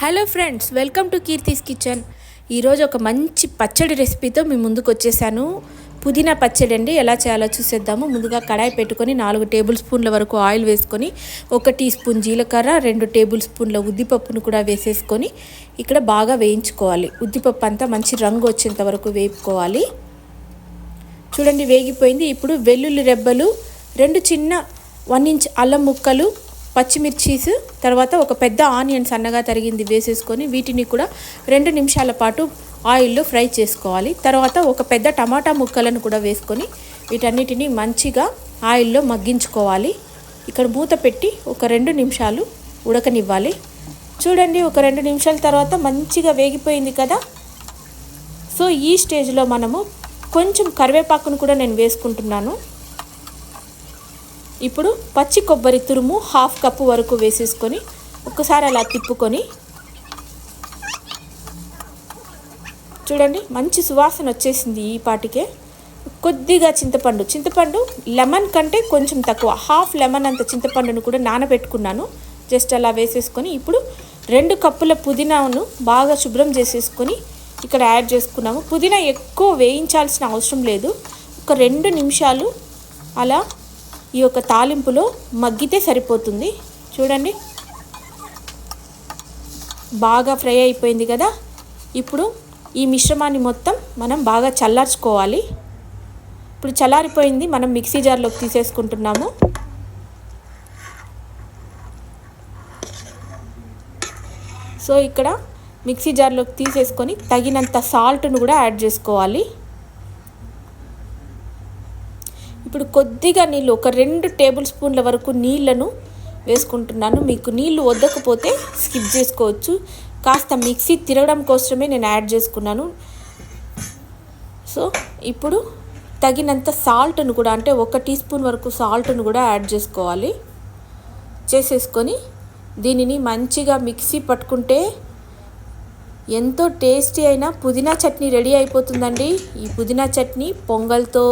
Hello friends welcome to Keerthi's kitchen ఈరోజు ఒక మంచి పచ్చడి రెసిపీతో మీ ముందుకు వచ్చేసాను. పుదీనా పచ్చడి అండి ఎలా చేయాలో చూసేద్దాము. ముందుగా కడాయి పెట్టుకొని నాలుగు టేబుల్ స్పూన్ల వరకు ఆయిల్ వేసుకొని ఒక టీ స్పూన్ జీలకర్ర రెండు టేబుల్ స్పూన్ల ఉద్దిపప్పును కూడా వేసేసుకొని ఇక్కడ బాగా వేయించుకోవాలి. ఉద్దిపప్పు అంతా మంచి రంగు వచ్చేంత వరకు వేపుకోవాలి. చూడండి వేగిపోయింది. ఇప్పుడు వెల్లుల్లి రెబ్బలు రెండు చిన్న వన్ ఇంచ్ అల్లం ముక్కలు పచ్చిమిర్చీస్ తర్వాత ఒక పెద్ద ఆనియన్ సన్నగా తరిగింది వేసేసుకొని వీటిని కూడా రెండు నిమిషాల పాటు ఆయిల్లో ఫ్రై చేసుకోవాలి. తర్వాత ఒక పెద్ద టమాటా ముక్కలను కూడా వేసుకొని వీటన్నిటిని మంచిగా ఆయిల్లో మగ్గించుకోవాలి. ఇక్కడ మూత పెట్టి ఒక రెండు నిమిషాలు ఉడకనివ్వాలి. చూడండి ఒక రెండు నిమిషాల తర్వాత మంచిగా వేగిపోయింది కదా? సో ఈ స్టేజ్లో మనము కొంచెం కరివేపాకును కూడా నేను వేసుకుంటున్నాను. ఇప్పుడు పచ్చి కొబ్బరి తురుము హాఫ్ కప్పు వరకు వేసేసుకొని ఒక్కసారి అలా తిప్పుకొని చూడండి మంచి సువాసన వచ్చేసింది ఈ పాటికే. కొద్దిగా చింతపండు. చింతపండు లెమన్ కంటే కొంచెం తక్కువ. హాఫ్ లెమన్ అంత చింతపండును కూడా నానబెట్టుకున్నాను. జస్ట్ అలా వేసేసుకొని ఇప్పుడు రెండు కప్పుల పుదీనాను బాగా శుభ్రం చేసేసుకొని ఇక్కడ యాడ్ చేసుకున్నాము. పుదీనా ఎక్కువ వేయించాల్సిన అవసరం లేదు. ఒక రెండు నిమిషాలు అలా ఈ యొక్క తాలింపులో మగ్గితే సరిపోతుంది. చూడండి. బాగా ఫ్రై అయిపోయింది కదా. ఇప్పుడు ఈ మిశ్రమాన్ని మొత్తం మనం బాగా చల్లార్చుకోవాలి. ఇప్పుడు చల్లారిపోయింది మనం మిక్సీ జార్లోకి తీసేసుకుంటున్నాము. సో ఇక్కడ మిక్సీ జార్లోకి తీసేసుకొని తగినంత సాల్ట్ను కూడా యాడ్ చేసుకోవాలి. ఇప్పుడు కొద్దిగా నీళ్ళు ఒక రెండు టేబుల్ స్పూన్ల వరకు నీళ్ళను వేసుకుంటున్నాను. మీకు నీళ్ళు వద్దకపోతే స్కిప్ చేసుకోవచ్చు. కాస్త మిక్సీ తిరగడం కోసమే నేను యాడ్ చేసుకున్నాను. సో ఇప్పుడు తగినంత సాల్ట్ను కూడా అంటే ఒక టీ స్పూన్ వరకు సాల్ట్ను కూడా యాడ్ చేసుకోవాలి. చేసేసుకొని దీనిని మంచిగా మిక్సీ పట్టుకుంటే ఎంతో టేస్టీ అయిన పుదీనా చట్నీ రెడీ అయిపోతుందండి. ఈ పుదీనా చట్నీ పొంగల్తో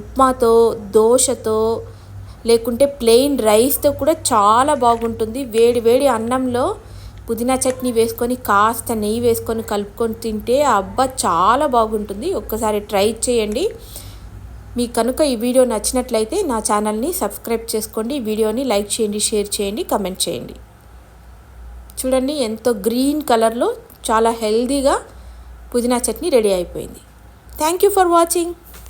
ఉప్మాతో దోశతో లేకుంటే ప్లెయిన్ రైస్తో కూడా చాలా బాగుంటుంది. వేడి వేడి అన్నంలో పుదీనా చట్నీ వేసుకొని కాస్త నెయ్యి వేసుకొని కలుపుకొని తింటే అబ్బా చాలా బాగుంటుంది. ఒక్కసారి ట్రై చేయండి. మీకు కనుక ఈ వీడియో నచ్చినట్లయితే నా ఛానల్ని సబ్స్క్రైబ్ చేసుకోండి. వీడియోని లైక్ చేయండి షేర్ చేయండి కమెంట్ చేయండి. చూడండి ఎంతో గ్రీన్ కలర్లో చాలా హెల్దీగా పుదీనా చట్నీ రెడీ అయిపోయింది. Thank you for watching.